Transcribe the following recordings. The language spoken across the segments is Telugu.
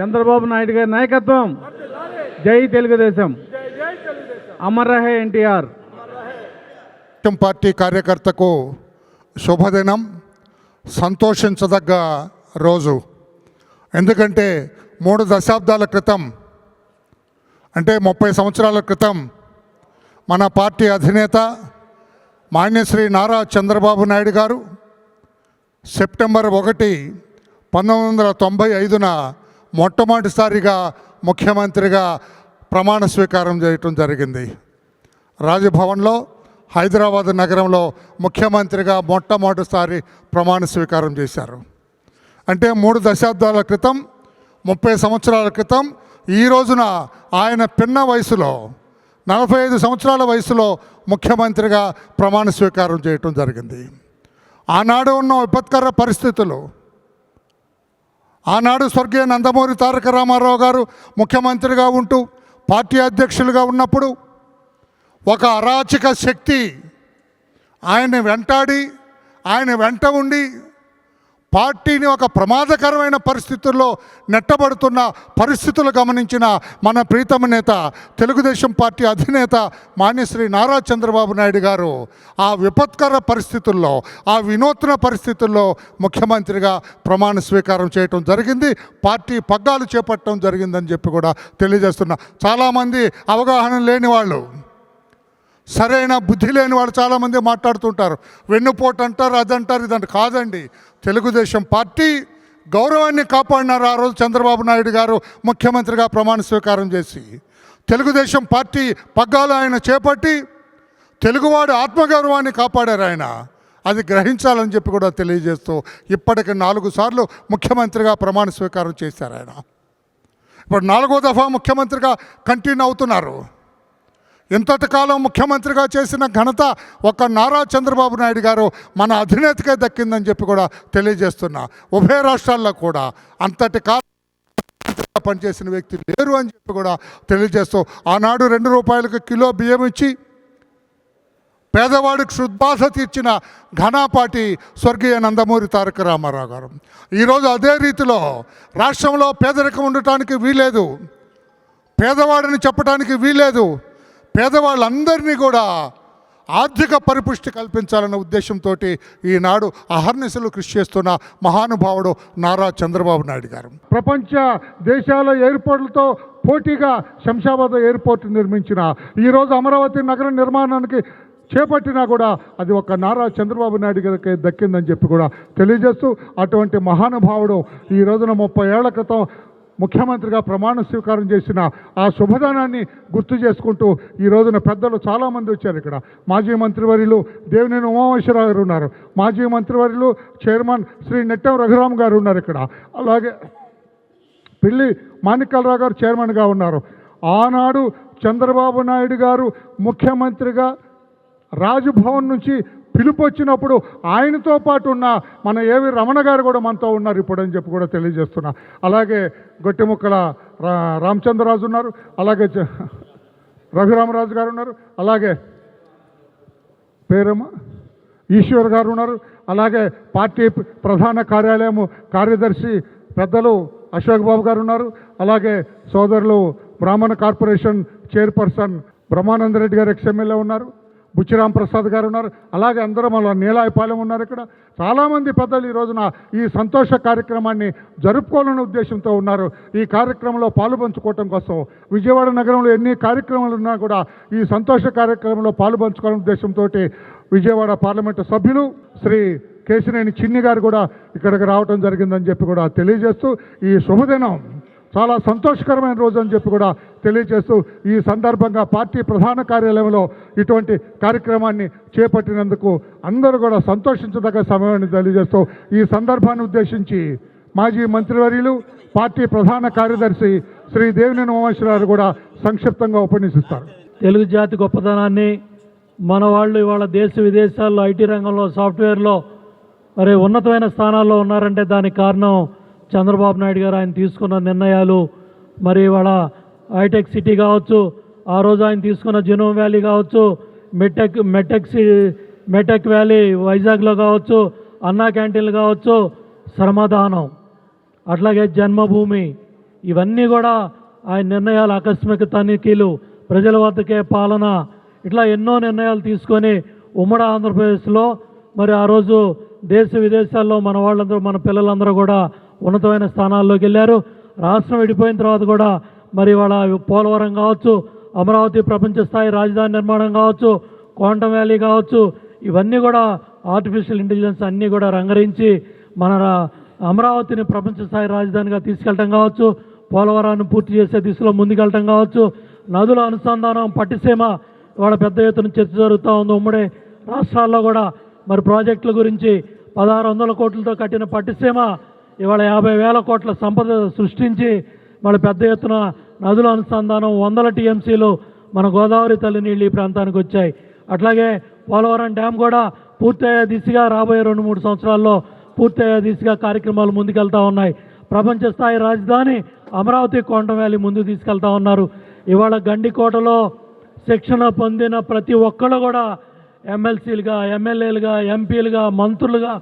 చంద్రబాబు నాయుడు గారి నాయకత్వం. జై తెలుగుదేశం. అమర్ రహే ఎన్టీఆర్. పార్టీ కార్యకర్తకు శుభదినం. సంతోషించదగ్గ రోజు. ఎందుకంటే మూడు దశాబ్దాల క్రితం అంటే ముప్పై సంవత్సరాల క్రితం మన పార్టీ అధినేత మాన్యశ్రీ నారా చంద్రబాబు నాయుడు గారు సెప్టెంబర్ ఒకటి పంతొమ్మిది వందల తొంభై ఐదున మొట్టమొదటిసారిగా ముఖ్యమంత్రిగా ప్రమాణ స్వీకారం చేయటం జరిగింది. రాజభవన్లో హైదరాబాద్ నగరంలో ముఖ్యమంత్రిగా మొట్టమొదటిసారి ప్రమాణ స్వీకారం చేశారు. అంటే మూడు దశాబ్దాల క్రితం ముప్పై సంవత్సరాల క్రితం ఈ రోజున ఆయన పిన్న వయసులో నలభై ఐదు సంవత్సరాల వయసులో ముఖ్యమంత్రిగా ప్రమాణ స్వీకారం చేయటం జరిగింది. ఆనాడు ఉన్న విపత్కర పరిస్థితులు ఆనాడు స్వర్గీయ నందమూరి తారక రామారావు గారు ముఖ్యమంత్రిగా ఉంటూ పార్టీ అధ్యక్షులుగా ఉన్నప్పుడు ఒక అరాచక శక్తి ఆయన వెంటాడి ఆయన వెంట ఉండి పార్టీని ఒక ప్రమాదకరమైన పరిస్థితుల్లో నెట్టబడుతున్న పరిస్థితులు గమనించిన మన ప్రీతమ నేత తెలుగుదేశం పార్టీ అధినేత మాన్యశ్రీ నారా చంద్రబాబు నాయుడు గారు ఆ విపత్కర పరిస్థితుల్లో ఆ వినూత్న పరిస్థితుల్లో ముఖ్యమంత్రిగా ప్రమాణ స్వీకారం చేయటం జరిగింది. పార్టీ పగ్గాలు చేపట్టడం జరిగిందని చెప్పి కూడా తెలియజేస్తున్నా. చాలామంది అవగాహన లేని వాళ్ళు సరైన బుద్ధి లేని వాళ్ళు చాలామంది మాట్లాడుతుంటారు. వెన్నుపోటు అంటారు అదంటారు ఇదంటారు కాదండి. తెలుగుదేశం పార్టీ గౌరవాన్ని కాపాడినారు ఆ రోజు చంద్రబాబు నాయుడు గారు ముఖ్యమంత్రిగా ప్రమాణ స్వీకారం చేసి. తెలుగుదేశం పార్టీ పగ్గాలు ఆయన చేపట్టి తెలుగువాడి ఆత్మగౌరవాన్ని కాపాడారు ఆయన. అది గ్రహించాలని చెప్పి కూడా తెలియజేస్తూ ఇప్పటికి నాలుగు సార్లు ముఖ్యమంత్రిగా ప్రమాణ స్వీకారం చేశారు ఆయన. ఇప్పుడు నాలుగో దఫా ముఖ్యమంత్రిగా కంటిన్యూ అవుతున్నారు. ఇంతటికాలం ముఖ్యమంత్రిగా చేసిన ఘనత ఒక నారా చంద్రబాబు నాయుడు గారు మన అధినేతకే దక్కిందని చెప్పి కూడా తెలియజేస్తున్నా. ఉభయ రాష్ట్రాల్లో కూడా అంతటి కాలం పనిచేసిన వ్యక్తి లేరు అని చెప్పి కూడా తెలియజేస్తూ ఆనాడు రెండు రూపాయలకు కిలో బియ్యం ఇచ్చి పేదవాడికి శుద్ధాస తీర్చిన ఘనాపాటి స్వర్గీయ నందమూరి తారక రామారావు గారు. ఈరోజు అదే రీతిలో రాష్ట్రంలో పేదరికం ఉండటానికి వీలేదు పేదవాడిని చెప్పడానికి వీలేదు పేదవాళ్ళందరినీ కూడా ఆర్థిక పరిపుష్టి కల్పించాలన్న ఉద్దేశంతో ఈనాడు అహర్నిశలు కృషి చేస్తున్న మహానుభావుడు నారా చంద్రబాబు నాయుడు గారు. ప్రపంచ దేశాల ఎయిర్పోర్ట్లతో పోటీగా శంషాబాద్ ఎయిర్పోర్ట్ నిర్మించిన ఈరోజు అమరావతి నగర నిర్మాణానికి చేపట్టినా కూడా అది ఒక నారా చంద్రబాబు నాయుడు గారికి దక్కిందని చెప్పి కూడా తెలియజేస్తూ అటువంటి మహానుభావుడు ఈ రోజున ముప్పై ఏళ్ళ క్రితం ముఖ్యమంత్రిగా ప్రమాణ స్వీకారం చేసిన ఆ శుభదానాన్ని గుర్తు చేసుకుంటూ ఈ రోజున పెద్దలు చాలామంది వచ్చారు ఇక్కడ. మాజీ మంత్రివర్యులు దేవినేని ఉమామేశ్వరరావు గారు ఉన్నారు. మాజీ మంత్రివర్యులు చైర్మన్ శ్రీ నెట్టం రఘురామ్ గారు ఉన్నారు ఇక్కడ. అలాగే పిల్లి మాణిక్యాలరావు గారు చైర్మన్గా ఉన్నారు. ఆనాడు చంద్రబాబు నాయుడు గారు ముఖ్యమంత్రిగా రాజ్భవన్ నుంచి పిలుపు వచ్చినప్పుడు ఆయనతో పాటు ఉన్న మన ఏవి రమణ గారు కూడా మనతో ఉన్నారు ఇప్పుడు అని చెప్పి కూడా తెలియజేస్తున్నా. అలాగే గొట్టెముక్కల రా రామచంద్రరాజు ఉన్నారు అలాగే రఘురామరాజు గారు ఉన్నారు అలాగే పేరమ్మ ఈశ్వర్ గారు ఉన్నారు అలాగే పార్టీ ప్రధాన కార్యాలయము కార్యదర్శి పెద్దలు అశోక్ బాబు గారు ఉన్నారు అలాగే సోదరులు బ్రాహ్మణ కార్పొరేషన్ చైర్పర్సన్ బ్రహ్మానంద రెడ్డి గారు ఎక్స్ఎమ్మెల్యే ఉన్నారు. బుచ్చిరామ్ ప్రసాద్ గారు ఉన్నారు. అలాగే అందరూ మన నీలాయపాలెం ఉన్నారు ఇక్కడ. చాలామంది పెద్దలు ఈ రోజున ఈ సంతోష కార్యక్రమాన్ని జరుపుకోవాలనే ఉద్దేశంతో ఉన్నారు. ఈ కార్యక్రమంలో పాలుపంచుకోవటం కోసం విజయవాడ నగరంలో ఎన్ని కార్యక్రమాలు ఉన్నా కూడా ఈ సంతోష కార్యక్రమంలో పాలుపంచుకోవాలనే ఉద్దేశంతో విజయవాడ పార్లమెంటు సభ్యులు శ్రీ కేశినేని చిన్ని గారు కూడా ఇక్కడికి రావటం జరిగిందని చెప్పి కూడా తెలియజేస్తూ ఈ శుభదినం చాలా సంతోషకరమైన రోజు అని చెప్పి కూడా తెలియజేస్తూ ఈ సందర్భంగా పార్టీ ప్రధాన కార్యాలయంలో ఇటువంటి కార్యక్రమాన్ని చేపట్టినందుకు అందరూ కూడా సంతోషించదగ్గ సమయాన్ని తెలియజేస్తూ ఈ సందర్భాన్ని ఉద్దేశించి మాజీ మంత్రివర్యులు పార్టీ ప్రధాన కార్యదర్శి శ్రీ దేవినేని ఉమాశ్వరరావు కూడా సంక్షిప్తంగా ఉపన్యసిస్తారు. తెలుగు జాతి గొప్పతనాన్ని మన వాళ్ళు ఇవాళ దేశ విదేశాల్లో ఐటీ రంగంలో సాఫ్ట్వేర్లో మరి ఉన్నతమైన స్థానాల్లో ఉన్నారంటే దానికి కారణం చంద్రబాబు నాయుడు గారు ఆయన తీసుకున్న నిర్ణయాలు. మరి ఇవాళ హైటెక్ సిటీ కావచ్చు ఆ రోజు ఆయన తీసుకున్న జెనోమ్ వ్యాలీ కావచ్చు మెటెక్ మెటెక్ సి మెటెక్ వ్యాలీ వైజాగ్లో కావచ్చు అన్నా క్యాంటీన్లు కావచ్చు శ్రమదానం అట్లాగే జన్మభూమి ఇవన్నీ కూడా ఆయన నిర్ణయాలు ఆకస్మిక తనిఖీలు ప్రజల వద్దకే పాలన ఇట్లా ఎన్నో నిర్ణయాలు తీసుకొని ఉమ్మడి ఆంధ్రప్రదేశ్లో మరి ఆ రోజు దేశ విదేశాల్లో మన వాళ్ళందరూ మన పిల్లలందరూ కూడా ఉన్నతమైన స్థానాల్లోకి వెళ్ళారు. రాష్ట్రం విడిపోయిన తర్వాత కూడా మరి వాళ్ళ పోలవరం కావచ్చు అమరావతి ప్రపంచ స్థాయి రాజధాని నిర్మాణం కావచ్చు క్వాంటమ్ వ్యాలీ కావచ్చు ఇవన్నీ కూడా ఆర్టిఫిషియల్ ఇంటెలిజెన్స్ అన్నీ కూడా రంగరించి మన రా- అమరావతిని ప్రపంచ స్థాయి రాజధానిగా తీసుకెళ్ళటం కావచ్చు పోలవరాన్ని పూర్తి చేసే దిశలో ముందుకెళ్ళటం కావచ్చు నదుల అనుసంధానం పట్టిసీమ ఇవాళ పెద్ద ఎత్తున చర్చ జరుగుతూ ఉంది. ఉమ్మడి రాష్ట్రాల్లో కూడా మరి ప్రాజెక్టుల గురించి పదహారు వందల కోట్లతో కట్టిన పట్టిసీమ ఇవాళ యాభై వేల కోట్ల సంపద సృష్టించి వాళ్ళ పెద్ద ఎత్తున నదుల అనుసంధానం వందల టీఎంసీలు మన గోదావరి తల్లి నీళ్ళు ఈ ప్రాంతానికి వచ్చాయి. అట్లాగే పోలవరం డ్యామ్ కూడా పూర్తయ్యే దిశగా రాబోయే రెండు మూడు సంవత్సరాల్లో పూర్తయ్యే దిశగా కార్యక్రమాలు ముందుకెళ్తా ఉన్నాయి. ప్రపంచ స్థాయి రాజధాని అమరావతి కోండం వ్యాలీ ముందుకు తీసుకెళ్తా ఉన్నారు. ఇవాళ గండికోటలో శిక్షణ పొందిన ప్రతి ఒక్కళ్ళు కూడా ఎమ్మెల్సీలుగా ఎమ్మెల్యేలుగా ఎంపీలుగా మంత్రులుగా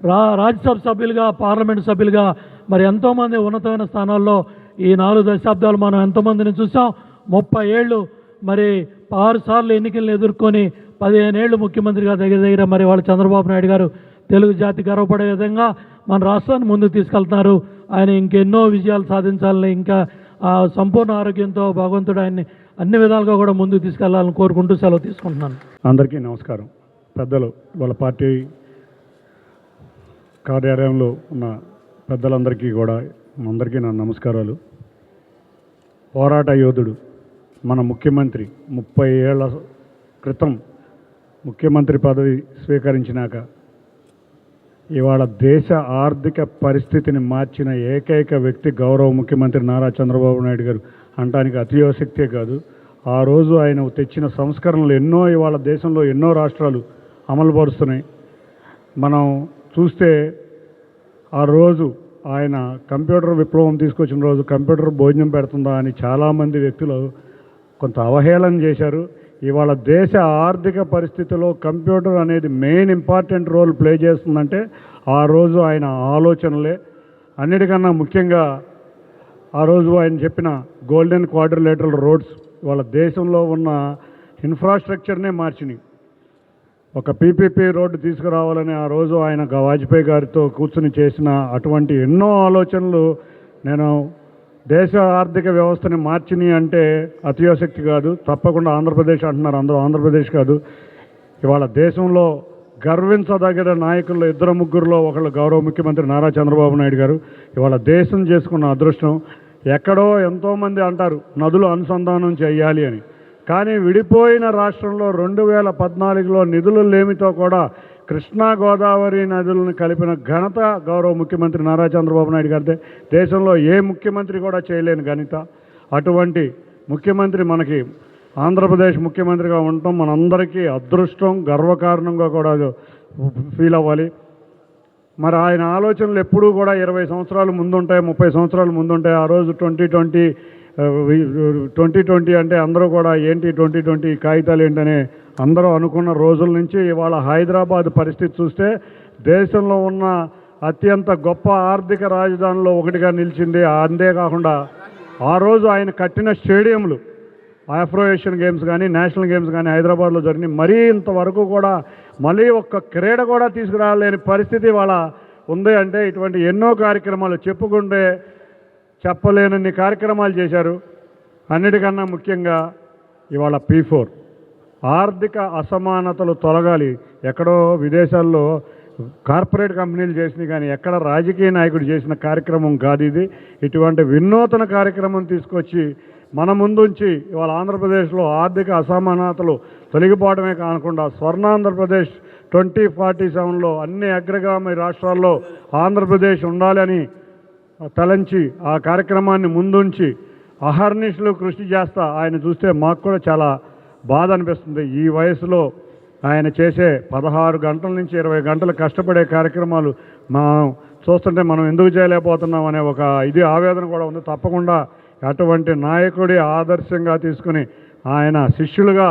రా రాజ్యసభ సభ్యులుగా పార్లమెంట్ సభ్యులుగా మరి ఎంతోమంది ఉన్నతమైన స్థానాల్లో ఈ నాలుగు దశాబ్దాలు మనం ఎంతమందిని చూసాం? ముప్పై ఏళ్ళు. మరి ఆరు సార్లు ఎన్నికలను ఎదుర్కొని పదిహేను ఏళ్ళు ముఖ్యమంత్రిగా దగ్గర దగ్గర మరి వాళ్ళు చంద్రబాబు నాయుడు గారు తెలుగు జాతి గర్వపడే విధంగా మన రాష్ట్రాన్ని ముందుకు తీసుకెళ్తున్నారు. ఆయన ఇంకెన్నో విజయాలు సాధించాలని ఇంకా సంపూర్ణ ఆరోగ్యంతో భగవంతుడు ఆయన్ని అన్ని విధాలుగా కూడా ముందుకు తీసుకెళ్ళాలని కోరుకుంటూ సెలవు తీసుకుంటున్నాను. అందరికీ నమస్కారం. పెద్దలు వాళ్ళ పార్టీ కార్యాలయంలో ఉన్న పెద్దలందరికీ కూడా అందరికీ నా నమస్కారాలు. పోరాట యోధుడు మన ముఖ్యమంత్రి ముప్పై ఏళ్ళ క్రితం ముఖ్యమంత్రి పదవి స్వీకరించినాక ఇవాళ దేశ ఆర్థిక పరిస్థితిని మార్చిన ఏకైక వ్యక్తి గౌరవ ముఖ్యమంత్రి నారా చంద్రబాబు నాయుడు గారు. అంటానికి అతియోశక్తే కాదు. ఆ రోజు ఆయన తెచ్చిన సంస్కరణలు ఎన్నో ఇవాళ దేశంలో ఎన్నో రాష్ట్రాలు అమలుపరుస్తున్నాయి. మనం చూస్తే ఆ రోజు ఆయన కంప్యూటర్ విప్లవం తీసుకొచ్చిన రోజు కంప్యూటర్ భోజనం పెడుతుందా అని చాలామంది వ్యక్తులు కొంత అవహేళన చేశారు. ఇవాళ దేశ ఆర్థిక పరిస్థితిలో కంప్యూటర్ అనేది మెయిన్ ఇంపార్టెంట్ రోల్ ప్లే చేస్తుందంటే ఆ రోజు ఆయన ఆలోచనలే. అన్నిటికన్నా ముఖ్యంగా ఆ రోజు ఆయన చెప్పిన గోల్డెన్ క్వాడ్రిలేటరల్ రోడ్స్ వాళ్ళ దేశంలో ఉన్న ఇన్ఫ్రాస్ట్రక్చర్నే మార్చినాయి. ఒక పీపీపీ రోడ్డు తీసుకురావాలని ఆ రోజు ఆయన వాజ్పేయి గారితో కూర్చుని చేసిన అటువంటి ఎన్నో ఆలోచనలు నేను దేశ ఆర్థిక వ్యవస్థని మార్చిని అంటే అతియోశక్తి కాదు. తప్పకుండా ఆంధ్రప్రదేశ్ అంటున్నారు. అందరూ ఆంధ్రప్రదేశ్ కాదు. ఇవాళ దేశంలో గర్వించదగిన నాయకుల్లో ఇద్దరు ముగ్గురులో ఒకళ్ళు గౌరవ ముఖ్యమంత్రి నారా చంద్రబాబు నాయుడు గారు. ఇవాళ దేశం చేసుకున్న అదృష్టం ఎక్కడో ఎంతోమంది అంటారు నదులు అనుసంధానం చేయాలి అని. కానీ విడిపోయిన రాష్ట్రంలో రెండు వేల పద్నాలుగులో నిధులు లేమితో కూడా కృష్ణా గోదావరి నదులను కలిపిన ఘనత గౌరవ ముఖ్యమంత్రి నారా చంద్రబాబు నాయుడు గారిదే. దేశంలో ఏ ముఖ్యమంత్రి కూడా చేయలేని ఘనత. అటువంటి ముఖ్యమంత్రి మనకి ఆంధ్రప్రదేశ్ ముఖ్యమంత్రిగా ఉండటం మనందరికీ అదృష్టం గర్వకారణంగా కూడా ఫీల్ అవ్వాలి. మరి ఆయన ఆలోచనలు ఎప్పుడూ కూడా ఇరవై సంవత్సరాలు ముందుంటాయి ముప్పై సంవత్సరాలు ముందుంటాయి. ఆ రోజు ట్వంటీ ట్వంటీ ట్వంటీ ట్వంటీ అంటే అందరూ కూడా ఏంటి ట్వంటీ ట్వంటీ కాగితాలు ఏంటనే అందరూ అనుకున్న రోజుల నుంచి ఇవాళ హైదరాబాద్ పరిస్థితి చూస్తే దేశంలో ఉన్న అత్యంత గొప్ప ఆర్థిక రాజధానిలో ఒకటిగా నిలిచింది అంతేకాకుండా ఆ రోజు ఆయన కట్టిన స్టేడియంలు ఆఫ్రో ఏషియన్ గేమ్స్ కానీ నేషనల్ గేమ్స్ కానీ హైదరాబాద్లో జరిగినాయి. మరీ ఇంతవరకు కూడా మళ్ళీ ఒక్క క్రీడ కూడా తీసుకురాలేని పరిస్థితి వాళ్ళ ఉంది అంటే ఇటువంటి ఎన్నో కార్యక్రమాలు చెప్పుకుంటే చెప్పలేనన్ని కార్యక్రమాలు చేశారు. అన్నిటికన్నా ముఖ్యంగా ఇవాళ పీ ఫోర్. ఆర్థిక అసమానతలు తొలగాలి. ఎక్కడో విదేశాల్లో కార్పొరేట్ కంపెనీలు చేసినాయి కానీ ఎక్కడ రాజకీయ నాయకుడు చేసిన కార్యక్రమం కాదు ఇది. ఇటువంటి వినూతన కార్యక్రమం తీసుకొచ్చి మన ముందుంచి ఇవాళ ఆంధ్రప్రదేశ్లో ఆర్థిక అసమానతలు తొలగిపోవడమే కాకుండా స్వర్ణాంధ్రప్రదేశ్ ట్వంటీ ఫార్టీ సెవెన్లో అన్ని అగ్రగామి రాష్ట్రాల్లో ఆంధ్రప్రదేశ్ ఉండాలని తలంచి ఆ కార్యక్రమాన్ని ముందుంచి అహర్నిశలు కృషి చేస్తా ఆయన చూస్తే మాకు కూడా చాలా బాధ అనిపిస్తుంది. ఈ వయసులో ఆయన చేసే పదహారు గంటల నుంచి ఇరవై గంటలు కష్టపడే కార్యక్రమాలు మనం చూస్తుంటే మనం ఎందుకు చేయలేకపోతున్నాం అనే ఒక ఇది ఆవేదన కూడా ఉంది. తప్పకుండా అటువంటి నాయకుడి ఆదర్శంగా తీసుకుని ఆయన శిష్యులుగా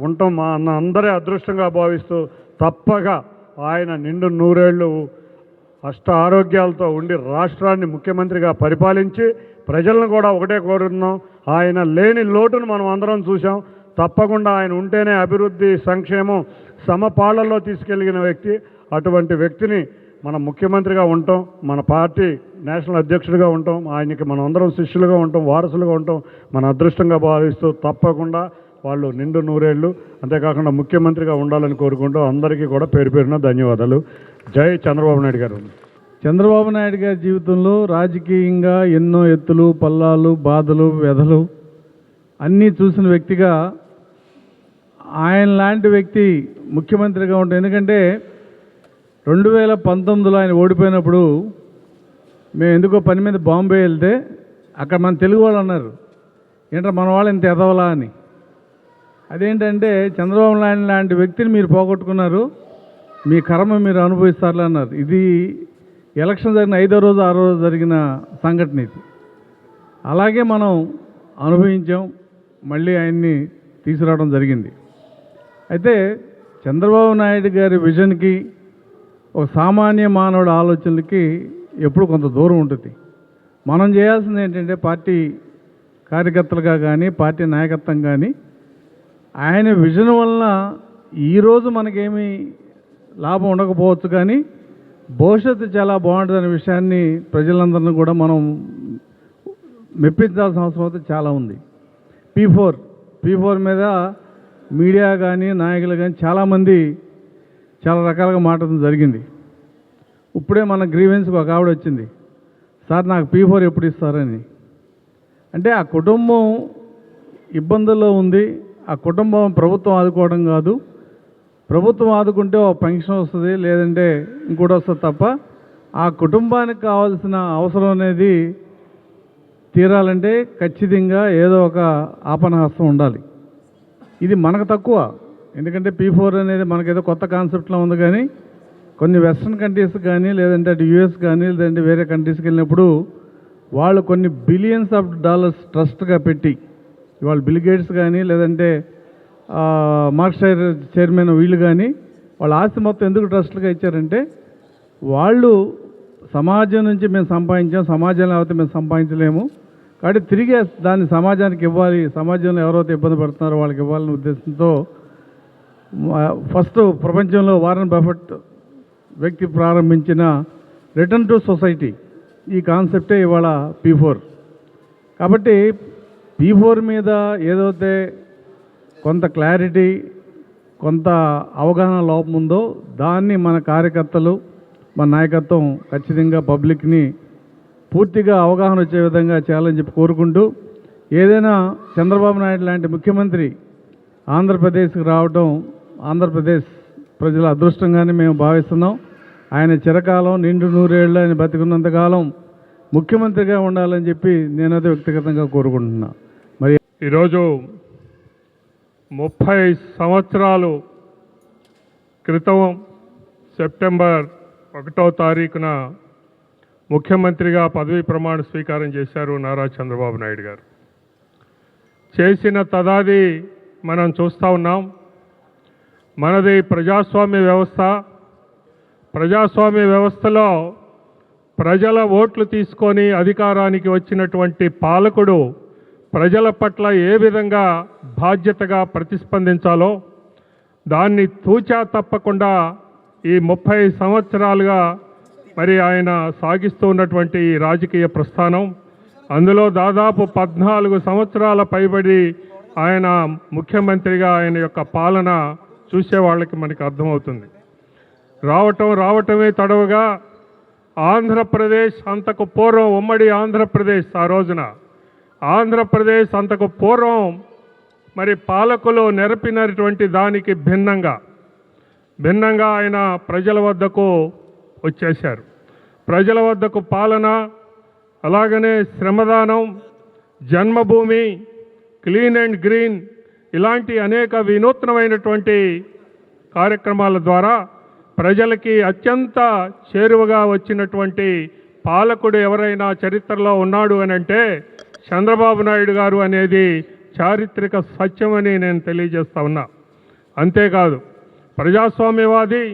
ఉండటం మా అందరి అదృష్టంగా భావిస్తూ తప్పగా ఆయన నిండు నూరేళ్ళు అష్ట ఆరోగ్యాలతో ఉండి రాష్ట్రాన్ని ముఖ్యమంత్రిగా పరిపాలించి ప్రజలను కూడా ఒకటే కోరుతున్నాం. ఆయన లేని లోటును మనం అందరం చూసాం తప్పకుండా ఆయన ఉంటేనే అభివృద్ధి సంక్షేమం సమపాళ్ళలో తీసుకెళ్ళిన వ్యక్తి. అటువంటి వ్యక్తిని మన ముఖ్యమంత్రిగా ఉంటాం. మన పార్టీ నేషనల్ అధ్యక్షుడిగా ఉంటాం. ఆయనకి మనం అందరం శిష్యులుగా ఉంటాం వారసులుగా ఉంటాం. మన అదృష్టంగా భావిస్తూ తప్పకుండా వాళ్ళు నిండు నూరేళ్ళు. అంతేకాకుండా ముఖ్యమంత్రిగా ఉండాలని కోరుకుంటూ అందరికీ కూడా పేరు పేరున ధన్యవాదాలు. జై చంద్రబాబు నాయుడు గారు. చంద్రబాబు నాయుడు గారి జీవితంలో రాజకీయంగా ఎన్నో ఎత్తులు పల్లాలు బాధలు వ్యధలు అన్నీ చూసిన వ్యక్తిగా ఆయన లాంటి వ్యక్తి ముఖ్యమంత్రిగా ఉంటాయి ఎందుకంటే రెండు వేల పంతొమ్మిదిలో ఆయన ఓడిపోయినప్పుడు మేము ఎందుకో పని మీద బాంబే వెళ్తే అక్కడ మన తెలుగు వాళ్ళు అన్నారు ఏంటంటే మన వాళ్ళు ఇంత ఎదవలా అని. అదేంటంటే చంద్రబాబు నాయుడు లాంటి వ్యక్తిని మీరు పోగొట్టుకున్నారు. మీ కర్మ మీరు అనుభవిస్తారులే అన్నారు. ఇది ఎలక్షన్ జరిగిన ఐదో రోజు ఆరో రోజు జరిగిన సంఘటన ఇది. అలాగే మనం అనుభవించాం మళ్ళీ ఆయన్ని తీసుకురావడం జరిగింది. అయితే చంద్రబాబు నాయుడు గారి విజన్కి ఒక సామాన్య మానవుడి ఆలోచనలకి ఎప్పుడు కొంత దూరం ఉంటుంది. మనం చేయాల్సింది ఏంటంటే పార్టీ కార్యకర్తలుగా కానీ పార్టీ నాయకత్వం కానీ ఆయన విజన్ వలన ఈరోజు మనకేమీ లాభం ఉండకపోవచ్చు కానీ భవిష్యత్తు చాలా బాగుంటుందనే విషయాన్ని ప్రజలందరినీ కూడా మనం మెప్పించాల్సిన అవసరం అయితే చాలా ఉంది. పీ ఫోర్ పీ ఫోర్ మీద మీడియా కానీ నాయకులు కానీ చాలామంది చాలా రకాలుగా మాట్లాడడం జరిగింది. ఇప్పుడే మన గ్రీవెన్స్కి ఒక ఆవిడ వచ్చింది. సార్ నాకు పీ ఫోర్ ఎప్పుడు ఇస్తారని? అంటే ఆ కుటుంబం ఇబ్బందుల్లో ఉంది. ఆ కుటుంబం ప్రభుత్వం ఆదుకోవడం కాదు. ప్రభుత్వం ఆదుకుంటే ఒక పెన్షన్ వస్తుంది లేదంటే ఇంకోటి వస్తుంది తప్ప ఆ కుటుంబానికి కావాల్సిన అవసరం అనేది తీరాలంటే ఖచ్చితంగా ఏదో ఒక ఆపనహస్తం ఉండాలి. ఇది మనకు తక్కువ. ఎందుకంటే పీ ఫోర్ అనేది మనకేదో కొత్త కాన్సెప్ట్లో ఉంది కానీ కొన్ని వెస్ట్రన్ కంట్రీస్ కానీ లేదంటే అటు యుఎస్ కానీ లేదంటే వేరే కంట్రీస్కి వెళ్ళినప్పుడు వాళ్ళు కొన్ని బిలియన్స్ ఆఫ్ డాలర్స్ ట్రస్ట్గా పెట్టి ఇవాళ బిల్ గేట్స్ కానీ లేదంటే మార్క్షైర్ చైర్మన్ వీళ్ళు కానీ వాళ్ళ ఆస్తి మొత్తం ఎందుకు ట్రస్ట్లుగా ఇచ్చారంటే వాళ్ళు సమాజం నుంచి మేము సంపాదించాం సమాజం లేకపోతే మేము సంపాదించలేము. కాబట్టి తిరిగి దాన్ని సమాజానికి ఇవ్వాలి సమాజంలో ఎవరైతే ఇబ్బంది పడుతున్నారో వాళ్ళకి ఇవ్వాలనే ఉద్దేశంతో ఫస్ట్ ప్రపంచంలో వారన్ బఫెట్ వ్యక్తి ప్రారంభించిన రిటర్న్ టు సొసైటీ. ఈ కాన్సెప్టే ఇవాళ పీ ఫోర్. కాబట్టి పీ ఫోర్ మీద ఏదైతే కొంత క్లారిటీ కొంత అవగాహన లోపం ఉందో దాన్ని మన కార్యకర్తలు మన నాయకత్వం ఖచ్చితంగా పబ్లిక్ని పూర్తిగా అవగాహన వచ్చే విధంగా చేయాలని చెప్పి కోరుకుంటూ ఏదైనా చంద్రబాబు నాయుడు లాంటి ముఖ్యమంత్రి ఆంధ్రప్రదేశ్కి రావడం ఆంధ్రప్రదేశ్ ప్రజల అదృష్టంగానే మేము భావిస్తున్నాం. ఆయన చిరకాలం నిండు నూరేళ్ళు ఆయన బతికున్నంతకాలం ముఖ్యమంత్రిగా ఉండాలని చెప్పి నేనైతే వ్యక్తిగతంగా కోరుకుంటున్నా. మరి ఈరోజు ముప్పై సంవత్సరాలు క్రితం సెప్టెంబర్ ఒకటో తారీఖున ముఖ్యమంత్రిగా పదవీ ప్రమాణ స్వీకారం చేశారు నారా చంద్రబాబు నాయుడు గారు. చేసిన తదాది మనం చూస్తూ ఉన్నాం. మనది ప్రజాస్వామ్య వ్యవస్థ. ప్రజాస్వామ్య వ్యవస్థలో ప్రజల ఓట్లు తీసుకొని అధికారానికి వచ్చినటువంటి పాలకుడు ప్రజల పట్ల ఏ విధంగా బాధ్యతగా ప్రతిస్పందించాలో దాన్ని తూచా తప్పకుండా ఈ ముప్పై సంవత్సరాలుగా మరి ఆయన సాగిస్తూ ఉన్నటువంటి ఈ రాజకీయ ప్రస్థానం అందులో దాదాపు పద్నాలుగు సంవత్సరాల పైబడి ఆయన ముఖ్యమంత్రిగా ఆయన యొక్క పాలన చూసే వాళ్ళకి మనకి అర్థమవుతుంది. రావటం రావటమే తడవుగా ఆంధ్రప్రదేశ్ అంతకు పూర్వం ఉమ్మడి ఆంధ్రప్రదేశ్ ఆ రోజున ఆంధ్రప్రదేశ్ అంతకు పూర్వం మరి పాలకులు నెరపినటువంటి దానికి భిన్నంగా భిన్నంగా ఆయన ప్రజల వద్దకు వచ్చేశారు. ప్రజల వద్దకు పాలన అలాగనే శ్రమదానం జన్మభూమి క్లీన్ అండ్ గ్రీన్ ఇలాంటి అనేక వినూత్నమైనటువంటి కార్యక్రమాల ద్వారా ప్రజలకి అత్యంత చేరువగా వచ్చినటువంటి పాలకుడు ఎవరైనా చరిత్రలో ఉన్నాడు అని అంటే చంద్రబాబు నాయుడు గారు అనేది చారిత్రక సత్యమని నేను తెలియజేస్తా ఉన్నా. అంతేకాదు ప్రజాస్వామ్యవాది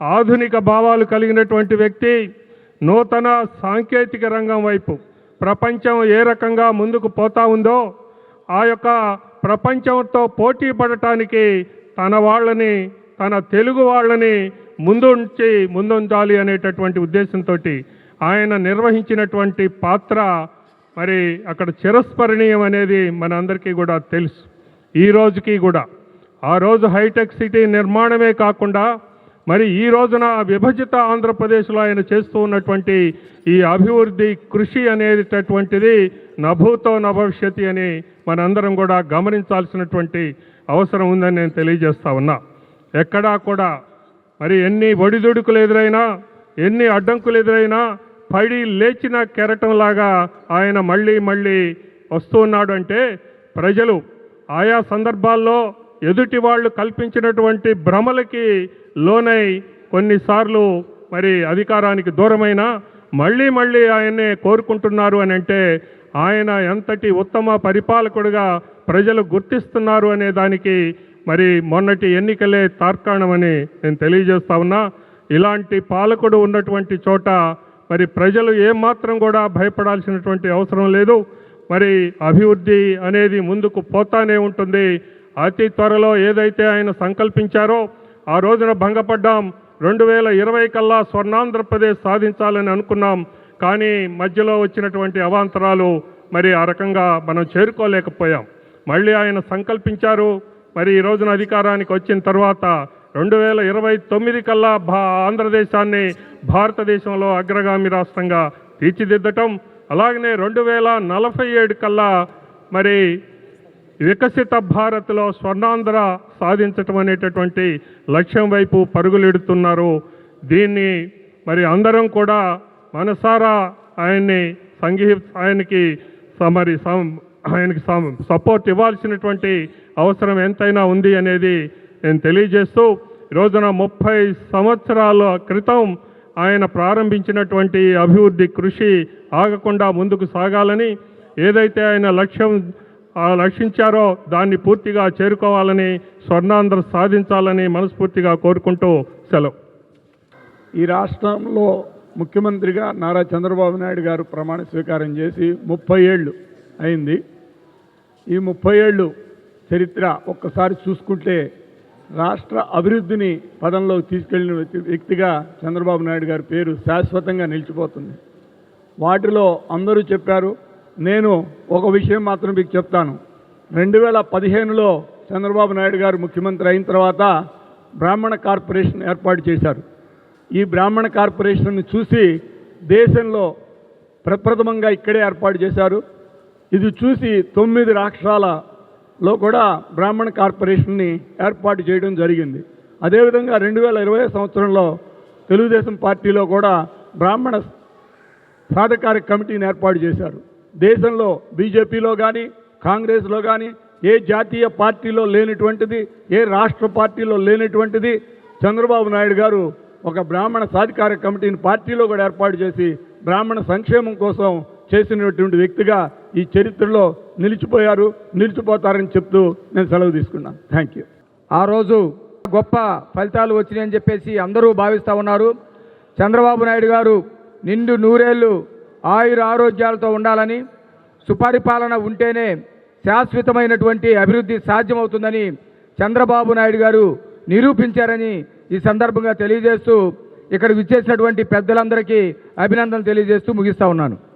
ఆధునిక భావాలు కలిగినటువంటి వ్యక్తి నూతన సాంకేతిక రంగం వైపు ప్రపంచం ఏ రకంగా ముందుకు పోతా ఉందో ఆ యొక్క ప్రపంచంతో పోటీ పడటానికి తన వాళ్ళని తన తెలుగు వాళ్ళని ముందుంచి ముందుంచాలి అనేటటువంటి ఉద్దేశంతో ఆయన నిర్వహించినటువంటి పాత్ర మరి అక్కడ చిరస్మరణీయం అనేది మనందరికీ కూడా తెలుసు. ఈ రోజుకి కూడా. ఆ రోజు హైటెక్ సిటీ నిర్మాణమే కాకుండా మరి ఈ రోజున విభజిత ఆంధ్రప్రదేశ్లో ఆయన చేస్తూ ఉన్నటువంటి ఈ అభివృద్ధి కృషి అనేటటువంటిది నభూతో నభవిష్యతి అని మనందరం కూడా గమనించాల్సినటువంటి అవసరం ఉందని నేను తెలియజేస్తా ఉన్నా. ఎక్కడా కూడా మరి ఎన్ని ఒడిదుడుకులు ఎదురైనా ఎన్ని అడ్డంకులు ఎదురైనా పడి లేచిన కెరటంలాగా ఆయన మళ్ళీ మళ్ళీ వస్తూ ఉన్నాడు అంటే ప్రజలు ఆయా సందర్భాల్లో ఎదుటి వాళ్ళు కల్పించినటువంటి భ్రమలకి లోనై కొన్నిసార్లు మరి అధికారానికి దూరమైన మళ్ళీ మళ్ళీ ఆయన్నే కోరుకుంటున్నారు అని అంటే ఆయన ఎంతటి ఉత్తమ పరిపాలకుడుగా ప్రజలు గుర్తిస్తున్నారు అనే దానికి మరి మొన్నటి ఎన్నికలే తార్కాణమని నేను తెలియజేస్తా ఉన్నా. ఇలాంటి పాలకుడు ఉన్నటువంటి చోట మరి ప్రజలు ఏమాత్రం కూడా భయపడాల్సినటువంటి అవసరం లేదు. మరి అభివృద్ధి అనేది ముందుకు పోతానే ఉంటుంది. అతి త్వరలో ఏదైతే ఆయన సంకల్పించారో ఆ రోజున భంగపడ్డాం. రెండు వేల ఇరవై కల్లా స్వర్ణాంధ్రప్రదేశ్ సాధించాలని అనుకున్నాం. కానీ మధ్యలో వచ్చినటువంటి అవాంతరాలు మరి ఆ రకంగా మనం చేరుకోలేకపోయాం. మళ్ళీ ఆయన సంకల్పించారు. మరి ఈ రోజున అధికారానికి వచ్చిన తర్వాత రెండు వేల ఇరవై తొమ్మిది కల్లా భా ఆంధ్రదేశాన్ని భారతదేశంలో అగ్రగామి రాష్ట్రంగా తీర్చిదిద్దటం అలాగనే రెండు వేల నలభై ఏడు కల్లా మరి వికసిత భారత్లో స్వర్ణాంధ్ర సాధించటం అనేటటువంటి లక్ష్యం వైపు పరుగులెడుతున్నారు. దీన్ని మరి అందరం కూడా మనసారా ఆయన్ని సంఘీ ఆయనకి మరి సం- ఆయనకి సపోర్ట్ ఇవ్వాల్సినటువంటి అవసరం ఎంతైనా ఉంది అనేది నేను తెలియజేస్తూ రోజున ముప్పై సంవత్సరాల క్రితం ఆయన ప్రారంభించినటువంటి అభివృద్ధి కృషి ఆగకుండా ముందుకు సాగాలని ఏదైతే ఆయన లక్ష్యం లక్షించారో దాన్ని పూర్తిగా చేరుకోవాలని స్వర్ణాంధ్ర సాధించాలని మనస్ఫూర్తిగా కోరుకుంటూ సెలవు. ఈ రాష్ట్రంలో ముఖ్యమంత్రిగా నారా చంద్రబాబు నాయుడు గారు ప్రమాణ స్వీకారం చేసి ముప్పై ఏళ్ళు అయింది. ఈ ముప్పై ఏళ్ళు చరిత్ర ఒక్కసారి చూసుకుంటే రాష్ట్ర అభివృద్ధిని పదంలోకి తీసుకెళ్ళిన వ్యక్తి- వ్యక్తిగా చంద్రబాబు నాయుడు గారి పేరు శాశ్వతంగా నిలిచిపోతుంది. వాటిలో అందరూ చెప్పారు నేను ఒక విషయం మాత్రం మీకు చెప్తాను. రెండు వేల పదిహేనులో చంద్రబాబు నాయుడు గారు ముఖ్యమంత్రి అయిన తర్వాత బ్రాహ్మణ కార్పొరేషన్ ఏర్పాటు చేశారు. ఈ బ్రాహ్మణ కార్పొరేషన్ను చూసి దేశంలో ప్రప్రథమంగా ఇక్కడే ఏర్పాటు చేశారు. ఇది చూసి తొమ్మిది రాష్ట్రాల లో కూడా బ్రాహ్మణ కార్పొరేషన్ని ఏర్పాటు చేయడం జరిగింది. అదేవిధంగా రెండు వేల ఇరవై సంవత్సరంలో తెలుగుదేశం పార్టీలో కూడా బ్రాహ్మణ సాధకార కమిటీని ఏర్పాటు చేశారు. దేశంలో బీజేపీలో కానీ కాంగ్రెస్లో కానీ ఏ జాతీయ పార్టీలో లేనటువంటిది ఏ రాష్ట్ర పార్టీలో లేనటువంటిది చంద్రబాబు నాయుడు గారు ఒక బ్రాహ్మణ సాధికార కమిటీని పార్టీలో కూడా ఏర్పాటు చేసి బ్రాహ్మణ సంక్షేమం కోసం చేసినటువంటి వ్యక్తిగా ఈ చరిత్రలో నిలిచిపోయారు నిలిచిపోతారని చెప్తూ నేను సెలవు తీసుకున్నాను. థ్యాంక్ యూ ఆ రోజు గొప్ప ఫలితాలు వచ్చినాయని చెప్పేసి అందరూ భావిస్తూ ఉన్నారు. చంద్రబాబు నాయుడు గారు నిండు నూరేళ్ళు ఆయుర ఆరోగ్యాలతో ఉండాలని సుపరిపాలన ఉంటేనే శాశ్వతమైనటువంటి అభివృద్ధి సాధ్యమవుతుందని చంద్రబాబు నాయుడు గారు నిరూపించారని ఈ సందర్భంగా తెలియజేస్తూ ఇక్కడికి విచ్చేసినటువంటి పెద్దలందరికీ అభినందనలు తెలియజేస్తూ ముగిస్తూ ఉన్నాను.